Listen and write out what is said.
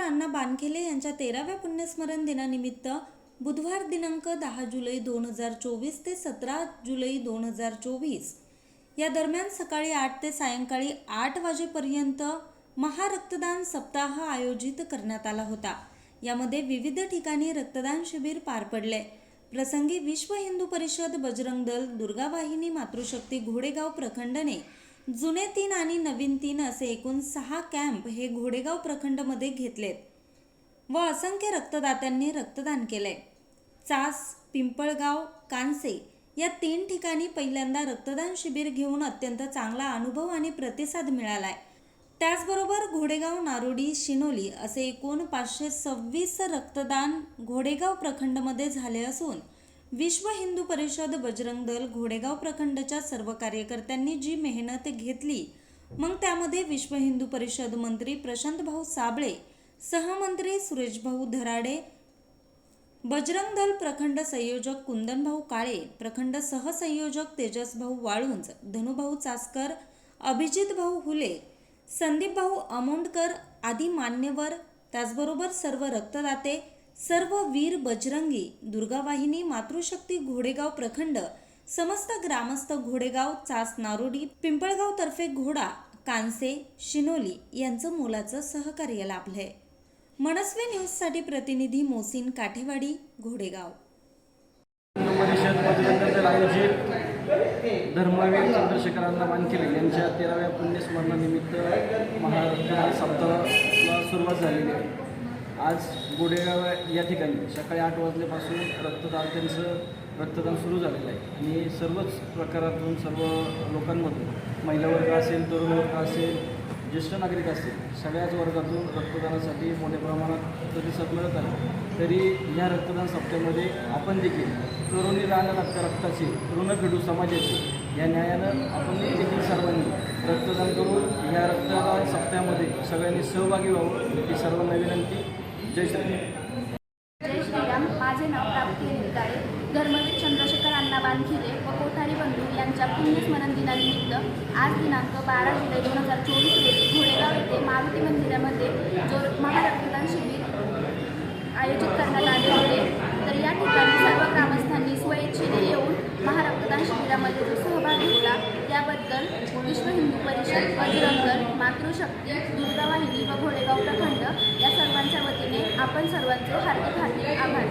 अण्णा बानखेले यांच्या तेराव्या पुण्यस्मरण दिनानिमित्त बुधवार दिनांक दहा जुलै दोन हजार चोवीस ते सतरा जुलै दोन हजार चोवीस. या दरम्यान सकाळी आठ ते सायंकाळी आठ वाजेपर्यंत महारक्तदान सप्ताह आयोजित करण्यात आला होता. यामध्ये विविध ठिकाणी रक्तदान शिबिर पार पडले. प्रसंगी विश्व हिंदू परिषद बजरंग दल दुर्गावाहिनी मातृशक्ती घोडेगाव प्रखंडने जुने तीन आणि नवीन तीन असे एकूण सहा कॅम्प हे घोडेगाव प्रखंडमध्ये घेतलेत व असंख्य रक्तदात्यांनी रक्तदान केले चास पिंपळगाव कानसे या तीन ठिकाणी पहिल्यांदा रक्तदान शिबिर घेऊन अत्यंत चांगला अनुभव आणि प्रतिसाद मिळालाय. त्याचबरोबर घोडेगाव नारोडी शिनोली असे एकूण पाचशे सव्वीस रक्तदान घोडेगाव प्रखंडमध्ये झाले असून विश्व हिंदू परिषद बजरंग दल घोडेगाव प्रखंडच्या सर्व कार्यकर्त्यांनी जी मेहनत घेतली मग त्यामध्ये विश्व हिंदू परिषद मंत्री प्रशांत भाऊ साबळे सहमंत्री सुरेश भाऊ धराडे बजरंग दल प्रखंड संयोजक कुंदनभाऊ काळे प्रखंड सहसंयोजक तेजसभाऊ वाळुंज धनुभाऊ चासकर अभिजित भाऊ हुले संदीप भाऊ अमोंडकर आदी मान्यवर त्याचबरोबर सर्व रक्तदाते सर्व वीर बजरंगी दुर्गावाहिनी मातृशक्ती घोडेगाव प्रखंड समस्त ग्रामस्थ घोडेगाव चास नारोडी पिंपळगाव तर्फे घोडा कांसे शिनोली यांचं मोलाचं सहकार्य लाभलंय. मनस्वी न्यूजसाठी प्रतिनिधी मोसिन काठेवाडी घोडेगाव. धर्मवीर चंद्रशेखरांना वानखेले यांच्या तेराव्या पुण्यस्मरणानिमित्त महाराष्ट्र सप्ताहाला सुरुवात झालेली आहे. आज गोडेगाव या ठिकाणी सकाळी आठ वाजल्यापासून रक्तदान त्यांचं रक्तदान सुरू झालेलं आहे. आणि सर्वच प्रकारातून सर्व लोकांमधून महिला वर्ग असेल तरुण वर्ग असेल ज्येष्ठ नागरिक असतील सगळ्याच वर्गातून रक्तदानासाठी मोठ्या प्रमाणात प्रतिसाद मिळत आहे तरी ह्या रक्तदान सप्त्यामध्ये आपण देखील तरुणी राहणं रक्त रक्ताची ऋण फेडू समाजाची या न्यायानं आपण देखील सर्वांनी रक्तदान करून ह्या रक्तदान सप्त्यामध्ये सगळ्यांनी सहभागी व्हावं ही सर्वांना विनंती. जय श्री जय श्रीराम माझे नाव प्राप्ती निकाळे धर्मवीर चंद्रशेखर अण्णा बानखिरे व कोठारी बंधू यांच्या पुण्यस्मरण दिनानिमित्त आज दिनांक बारा जुलै दोन हजार चोवीस रोजी घोडेगाव येथे मारुती मंदिरामध्ये जो महारक्तदान शिबिर आयोजित करण्यात आले होते तर या ठिकाणी सर्व ग्रामस्थांनी स्वइच्छेने येऊन महारक्तदान शिबिरामध्ये जो सहभाग घेतला त्याबद्दल विश्व हिंदू परिषद बजरंग दल, मातृशक्ती दुर्गावाहिनी व घोडेगाव प्रखंड आपण सर्वांचे हार्दिक हार्दिक आभार.